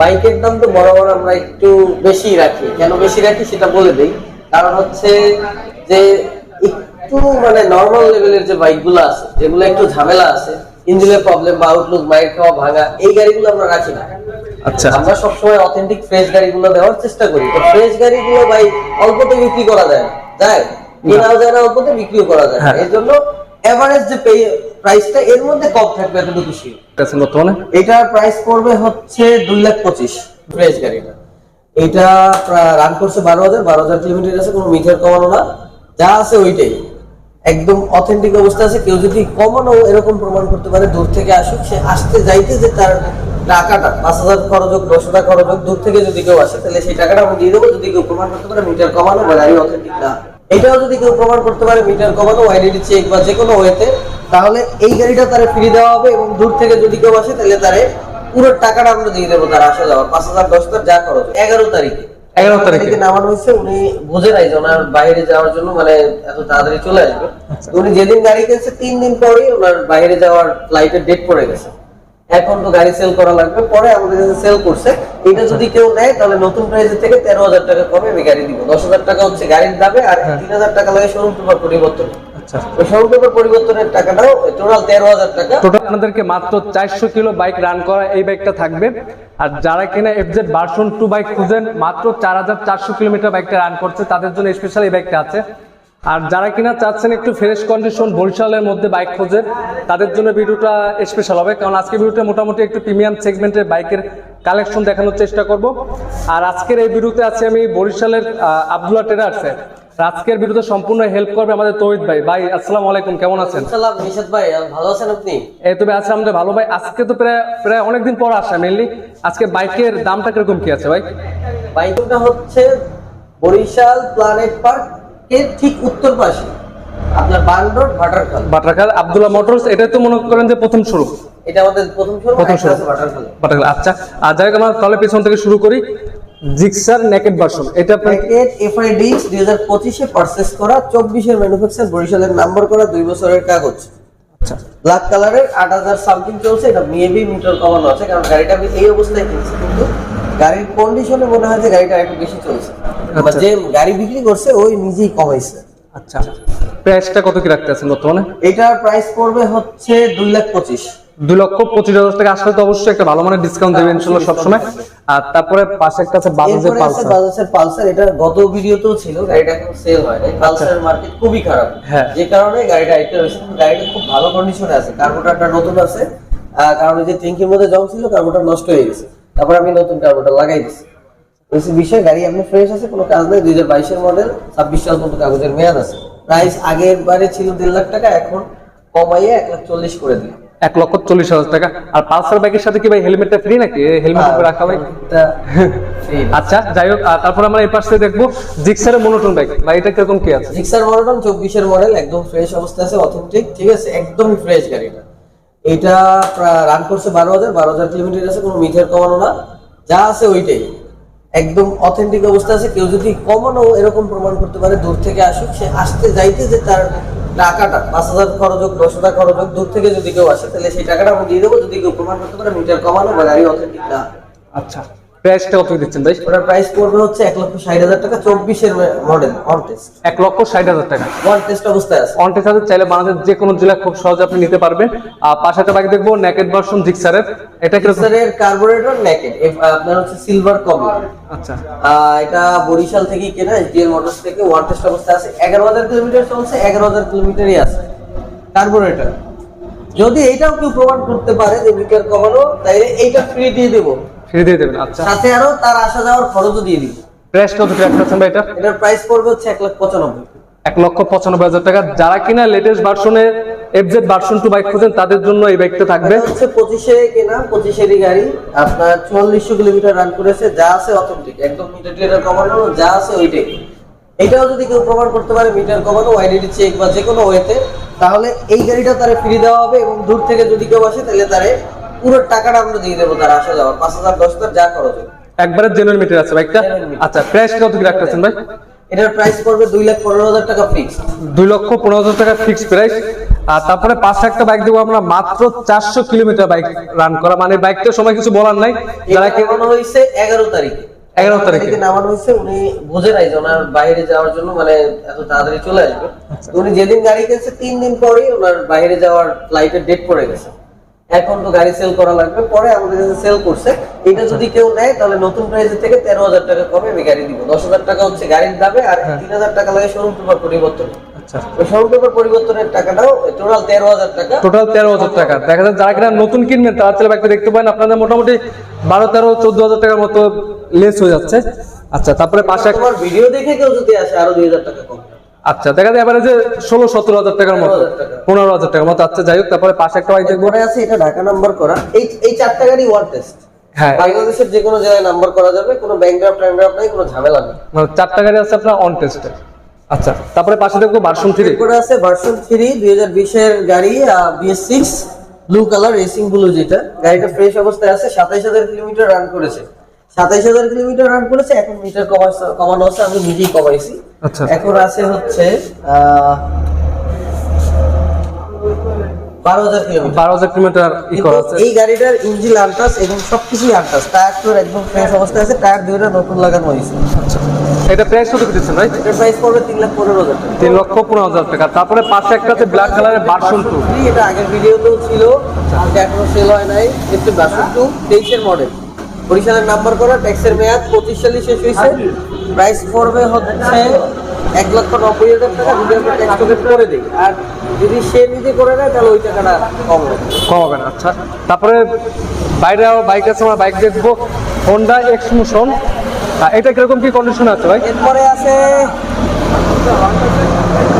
বাইকের দাম তো বরাবর আমরা একটু বেশি রাখি। কেন বেশি রাখি সেটা বলে দিই। কারণ হচ্ছে যে একটু মানে নর্মাল লেভেলের যে বাইকগুলো আছে যেগুলো একটু ঝামেলা আছে ইঞ্জিনের প্রবলেম বা আউটলুক মাইর খাওয়া ভাঙা এই গাড়িগুলো আমরা রাখি না। আচ্ছা। আমরা সবসময় অথেন্টিক ফ্রেশ গাড়িগুলো দেওয়ার চেষ্টা করি। তো ফ্রেশ গাড়িগুলো ভাই অল্পতে বিক্রি করা যায় না। যায়? কেনাও যায় না অল্পতে বিক্রিও করা যায় না। হ্যাঁ। এর জন্য এভারেজ যে প্রাইসটা এর মধ্যে কম থাকবে এতটুকু খুশি আছে বর্তমানে? এটার প্রাইস পড়বে হচ্ছে দুই লাখ পঁচিশ ফ্রেশ গাড়িটা এটা রান করছে বারো হাজার বারো হাজার কিলোমিটার আছে কোনো মিটার কমানো না। যা আছে ওইটাই। একদম অথেন্টিক অবস্থা আছে কেউ যদি কমানো এরকম প্রমাণ করতে পারে দূর থেকে আসুক সে আসতে যাইতে যে তার টাকাটা পাঁচ হাজার খরচ হোক দশ হাজার খরচ হোক দূর থেকে যদি কেউ আসে তাহলে সেই টাকাটা আমি দিয়ে দেবো। যদি কেউ প্রমাণ করতে পারে মিটার কমানো বা গাড়ি অথেন্টিক না। এটাও যদি কেউ প্রমাণ করতে পারে মিটার কমানো ওয়াইডিটি চেক বা যে কোনো ওয়েতে তাহলে এই গাড়িটা তারে ফ্রি দেওয়া হবে এবং দূর থেকে যদি কেউ আসে তাহলে তারে পুরো টাকাটা আমরা দিয়ে দেবো তার আসা যাওয়া। পাঁচ হাজার দশ হাজার যা খরচ এগারো তারিখে। 11 তারিখে? নামানো হয়েছে উনি বোঝে নাই যে ওনার বাইরে যাওয়ার জন্য মানে এত তাড়াতাড়ি চলে আসবে। আচ্ছা। উনি যেদিন গাড়ি কিনছে তিন দিন পরেই ওনার বাইরে যাওয়ার ফ্লাইটের ডেট পড়ে গেছে। এখন তো গাড়ি সেল করা লাগবে। পরে আমাদের কাছে সেল করছে। এটা যদি কেউ নেয় তাহলে নতুন প্রাইসের থেকে তেরো হাজার টাকা কমে আমি গাড়ি দিব। দশ হাজার টাকা হচ্ছে গাড়ির দামে আর তিন হাজার টাকা লাগে শোরুম পেপার পরিবর্তন। আচ্ছা। ওই শোরুম পেপার পরিবর্তনের টাকাটাও টোটাল টাকা। টোটাল আপনাদেরকে মাত্র চারশো কিলো বাইক রান করা এই বাইকটা থাকবে। আর যারা কিনা এফজেড ভার্সন টু বাইক খুঁজেন মাত্র চার হাজার চারশো কিলোমিটার বাইকটা রান করছে। তাদের জন্য স্পেশাল এই বাইকটা আছে। আর যারা কিনা চাচ্ছেন একটু ফ্রেশ কন্ডিশন বরিশালের মধ্যে বাইক খোঁজেন তাদের জন্য ভিডিওটা স্পেশাল হবে। কারণ আজকে ভিডিওটা মোটামুটি একটু প্রিমিয়াম সেগমেন্টের বাইকের কালেকশন দেখানোর চেষ্টা করব। আর আজকের এই ভিডিওতে আছে আমি বরিশালের আহ, আবদুল্লাহ ট্রেডার্সে আজকের ভিডিওতে সম্পূর্ণ হেল্প করবে আমাদের তৌহিদ ভাই। ভাই আসসালামু আলাইকুম কেমন আছেন? সালাম নিশাদ ভাই ভালো আছেন আপনি? এই তবে আছে আমাদের ভালো ভাই। আজকে তো প্রায় প্রায় অনেকদিন পর আসা মেনলি আজকে বাইকের দামটা কীরকম কি আছে ভাই? বাইকটা হচ্ছে বরিশাল প্ল্যানেট পার্ক এর ঠিক উত্তর পাশে আপনার বান্ডর ভাটারখাল বাটারখাল আব্দুল্লাহ মোটরস এটা তো মনে করেন যে প্রথম শুরু। এটা আমাদের প্রথম শোরুম প্রথম। ভাটারখাল আচ্ছা। আর যাই আমরা তাহলে পেছন থেকে শুরু করি। জিক্সার নেকেট ভার্সন এটা প্যাকেট এফআইডি দুই হাজার পঁচিশে পারচেস করা চব্বিশের ম্যানুফ্যাকচার বরিশালের নাম্বার করা দুই বছরের কাগজ। আচ্ছা। ব্ল্যাক কালারের আট হাজার সামথিং চলছে এটা মেবি মিটার কমানো আছে কারণ গাড়িটা আমি এই অবস্থায় কিনছি কিন্তু গাড়ির কন্ডিশনে মনে হয় যে গাড়িটা একটু বেশি চলছে। যে গাড়ি বিক্রি করছে ওই নিজেই কমাইছে। আচ্ছা। প্রাইসটা কত কি রাখতে আছেন বর্তমানে? এটার প্রাইস পড়বে হচ্ছে দুই লাখ পঁচিশ। দুই লক্ষ পঁচিশ হাজার টাকা আসলে তো অবশ্যই একটা ভালো মানের ডিসকাউন্ট দেবে ইনশাল্লাহ সবসময়। আর তারপরে পাশে একটা আছে বাজাজের পালসার। বাজাজের পালসার। এটা গত ভিডিওতেও ছিল গাড়িটা এখন সেল হয় নাই। পালসারের মার্কেট খুবই খারাপ। হ্যাঁ। যে কারণে গাড়িটা আইতে হয়েছে গাড়িটা খুব ভালো কন্ডিশনে আছে। কার্বোটারটা নতুন আছে। কারণ যে ট্যাঙ্কির মধ্যে জং ছিল কার্বোটার নষ্ট হয়ে গেছে। তারপর আমি নতুন কার্বোটার লাগাই দিছি। ওই বিষয় গাড়ি এমনি ফ্রেশ আছে কোনো কাজ নেই দুই হাজার বাইশের মডেল ছাব্বিশ সাল পর্যন্ত কাগজের মেয়াদ আছে। প্রাইস আগের বারে ছিল দেড় লাখ টাকা এখন কমাইয়ে এক লাখ চল্লিশ করে দিল এক লক্ষ চল্লিশ হাজার টাকা। আর পালসার বাইকের সাথে কি ভাই হেলমেটটা ফ্রি নাকি? হেলমেট রাখা ভাই। আচ্ছা যাই হোক তারপর আমরা এই পাশে দেখব জিক্সারের মনোটন বাইক ভাই এটা কীরকম কি আছে? জিক্সার মডেল চব্বিশের মডেল একদম ফ্রেশ অবস্থা আছে অথেন্টিক ঠিক আছে? একদম ফ্রেশ গাড়িটা। এটা রান করছে বারো হাজার বারো হাজার কিলোমিটার আছে কোনো মিটার কমানো না। যা আছে ওইটাই। একদম অথেন্টিক অবস্থা আছে। কেউ যদি কমানো এরকম প্রমাণ করতে পারে, দূর থেকে আসুক, সে আসতে যাইতে যে তার টাকাটা, পাঁচ হাজার খরচ হোক, দশ হাজার খরচ হোক, দূর থেকে যদি কেউ আসে, তাহলে সেই টাকাটা আমি দিয়ে দেবো। যদি কেউ প্রমাণ করতে পারে, মিটার কমানো বা গাড়ি অথেন্টিক না। আচ্ছা। প্রাইসটা কত দিচ্ছেন ভাই? ওটার প্রাইস পড়বে হচ্ছে এক লক্ষ ষাট হাজার টাকা চব্বিশের মডেল অন টেস্ট এক লক্ষ ষাট হাজার টাকা। অন টেস্ট অবস্থায় আছে অনটেক হাজার চাইলে বাংলাদেশের যে কোনো জেলা খুব সহজে আপনি নিতে পারবেন। আর পাশে একটা বাইক দেখব নেকেট ভার্সন জিক্সারের এটা জিক্সারের কার্বোরেটর নেকেড আপনার হচ্ছে সিলভার কমলা আচ্ছা। এটা বরিশাল থেকে কেনা এসডিএল মোটরস থেকে ওয়ান টেস্ট অবস্থায় আছে। এগারো হাজার কিলোমিটার চলছে এগারো হাজার কিলোমিটারই আছে। কার্বোরেটর যদি এটাও কেউ প্রমাণ করতে পারে যে মিটার কমানো তাইলে এইটা ফ্রি দিয়ে দেবো। ফিরে দিয়ে দেবেন আচ্ছা। সাথে আরও তার আসা যাওয়ার খরচও দিয়ে দিব। প্রাইস কত রাখতেছেন ভাই এটা? এটার প্রাইস পড়বে হচ্ছে এক লাখ পঁচানব্বই। এক লক্ষ পঁচানব্বই হাজার টাকা। যারা কিনা লেটেস্ট ভার্সনে এফজেড ভার্সন টু বাইক খুঁজেন তাদের জন্য এই বাইকটা থাকবে। হচ্ছে পঁচিশে কেনা পঁচিশেরই গাড়ি। আপনার চুয়াল্লিশশো কিলোমিটার রান করেছে যা আছে অথেন্টিক একদম মিটার টিটার কমানো যা আছে ওইটাই। এটাও যদি কেউ প্রমাণ করতে পারে মিটার কমানো ওয়াইডিটি চেক বা যে কোনো ওয়েতে তাহলে এই গাড়িটা তারে ফ্রি দেওয়া হবে এবং দূর থেকে যদি কেউ আসে তাহলে তারে পুরো টাকাটা আমরা দিয়ে দেবো তার আসা যাওয়া। পাঁচ হাজার দশ হাজার যা খরচ হবে। একবারে জেনুইন মিটার আছে বাইকটা আচ্ছা প্রাইস কত কি রাখতেছেন ভাই? এটার প্রাইস পড়বে দুই লাখ পনেরো হাজার টাকা ফিক্স দুই লক্ষ পনেরো হাজার টাকা ফিক্সড প্রাইস আর তারপরে পাশে একটা বাইক দেবো আমরা মাত্র চারশো কিলোমিটার বাইক রান করা। মানে বাইকটার সময় কিছু বলার নাই। যারা এটা কি নামানো হয়েছে এগারো তারিখে। 11 তারিখে। নামানো হয়েছে উনি বোঝে নাই যে ওনার বাইরে যাওয়ার জন্য মানে এত তাড়াতাড়ি চলে আসবে। আচ্ছা। উনি যেদিন গাড়ি কিনছে তিন দিন পরেই ওনার বাইরে যাওয়ার ফ্লাইটের ডেট পড়ে গেছে। এখন তো গাড়ি সেল করা লাগবে। পরে আমাদের কাছে সেল করছে। এটা যদি কেউ নেয় তাহলে নতুন প্রাইসের থেকে তেরো হাজার টাকা কমে আমি গাড়ি দিব। দশ হাজার টাকা হচ্ছে গাড়ির দামে আর হ্যাঁ। তিন হাজার টাকা লাগে শোরুম পেপার পরিবর্তন। আচ্ছা। শোরুম পেপার পরিবর্তনের টাকাটাও টোটাল তেরো হাজার টাকা। টোটাল তেরো হাজার টাকা। দেখা যায় যারা কিনা নতুন কিনবেন তারা চলে বাইকটা দেখতে পারেন আপনাদের মোটামুটি বারো তেরো চোদ্দ হাজার টাকার মতো লেস হয়ে যাচ্ছে। আচ্ছা তারপরে পাশে ভিডিও দেখে কেউ যদি আসে আরও দুই হাজার টাকা কম। আচ্ছা দেখা যায় এবারে যে ষোলো সতেরো হাজার টাকার মতো পনেরো হাজার টাকার মতো। আচ্ছা যাই হোক তারপরে পাশে একটা বাইক দেখব। আছে এটা ঢাকা নাম্বার করা। এই এই চারটা গাড়ি ওয়ার টেস্ট হ্যাঁ। বাংলাদেশের যে কোনো জায়গায় নাম্বার করা যাবে কোনো নাই ঝামেলা নেই। মানে চারটা গাড়ি আছে আপনার অন টেস্টে আচ্ছা তারপরে পাশে দেখব ভার্সন থ্রি এরপরে আছে ভার্সন থ্রি দুই হাজার বিশের গাড়ি BS six blue colour racing blue যেটা। গাড়িটা ফ্রেশ অবস্থায় আছে সাতাইশ হাজার কিলোমিটার রান করেছে। সাতাইশ হাজার কিলোমিটার রান করেছে এখন মিটার কমানো আছে আমি নিজেই কমাইছি। আচ্ছা। এখন আছে হচ্ছে বারো হাজার কিলোমিটার। এই গাড়িটার ইঞ্জিন আনটাস এবং সবকিছুই আনটাস টায়ার টুয়ার একদম ফ্রেশ অবস্থায় আছে টায়ার দুইটা নতুন লাগানো হয়েছে। আচ্ছা। এটা প্রাইস কত দিচ্ছেন ভাই? এটার প্রাইস পড়বে তিন লাখ পনেরো হাজার টাকা। তিন লক্ষ পনেরো হাজার টাকা। তারপরে পাশে একটা আছে ব্ল্যাক কালারের ভার্সন টু এটা আগের ভিডিওতেও ছিল এখনও সেল হয় নাই। একটু টু তেইশের মডেল বরিশালের নাম্বার করা ট্যাক্সের মেয়াদ পঁচিশ সালে শেষ হয়েছে। প্রাইস পড়বে হচ্ছে এক লক্ষ নব্বই হাজার টাকা যদি আমরা ট্যাক্স করে দিই। আর যদি সে নিজে করে নেয় তাহলে ওই টাকাটা কম হবে। কম হবে না আচ্ছা। তারপরে বাইরে বাইক আছে আমরা বাইক দেখব। হোন্ডা এক্স মোশন এটা কীরকম কি কন্ডিশন আছে ভাই? এরপরে আছে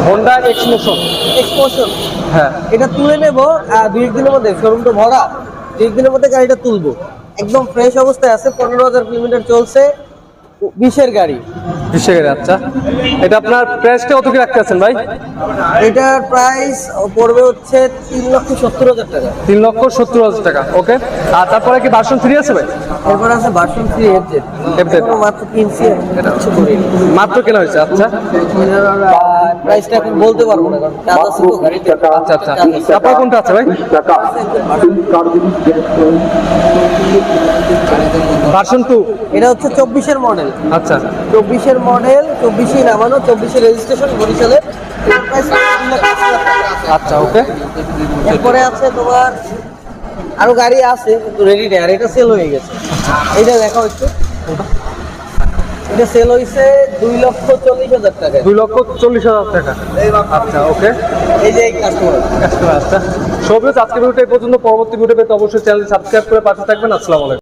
হোন্ডা এক্স মোশন এক্সপোশন হ্যাঁ। এটা তুলে নেব দুই একদিনের মধ্যে শোরুমটা ভরা। দুই একদিনের মধ্যে গাড়িটা তুলবো। একদম ফ্রেশ অবস্থায় আছে পনেরো হাজার কিলোমিটার চলছে বিশের গাড়ি। বিশে গেলে আচ্ছা। এটা আপনার প্রাইসটা কত কি রাখতে আছেন ভাই? এটার প্রাইস পড়বে হচ্ছে তিন লক্ষ সত্তর হাজার টাকা। তিন লক্ষ সত্তর হাজার টাকা ওকে। আর তারপরে কি ভার্সন থ্রি আছে ভাই? এরপর আছে ভার্সন থ্রি এফজেড এখনও মাত্র কিনছি মাত্র কেনা হয়েছে আচ্ছা। প্রাইসটা এখন বলতে পারব না কারণ কাজ আছে তো গাড়িতে। আচ্ছা আচ্ছা। তারপরে কোনটা আছে ভাই? ভার্সন টু এটা হচ্ছে চব্বিশের মডেল আচ্ছা। চব্বিশের মডেল চব্বিশে নামানো চব্বিশের রেজিস্ট্রেশন বরিশালে। এটার price তিন লাখ আশি হাজার টাকা আছে। আচ্ছা ওকে এরপরে আছে তোমার আরও গাড়ি আছে কিন্তু রেডি নেই আর এটা সেল হয়ে গেছে। এইটা দেখাও একটু। এটা সেল হয়েছে দুই লক্ষ চল্লিশ হাজার টাকা। দুই লক্ষ চল্লিশ হাজার টাকা। আচ্ছা ওকে এই যে কাস্টমার আচ্ছা সবই আজকে ভিডিওটা এই পর্যন্ত। পরবর্তী ভিডিও পেতে অবশ্যই চ্যানেল সাবস্ক্রাইব করে পাশে থাকবেন। আসসালামু আলাইকুম।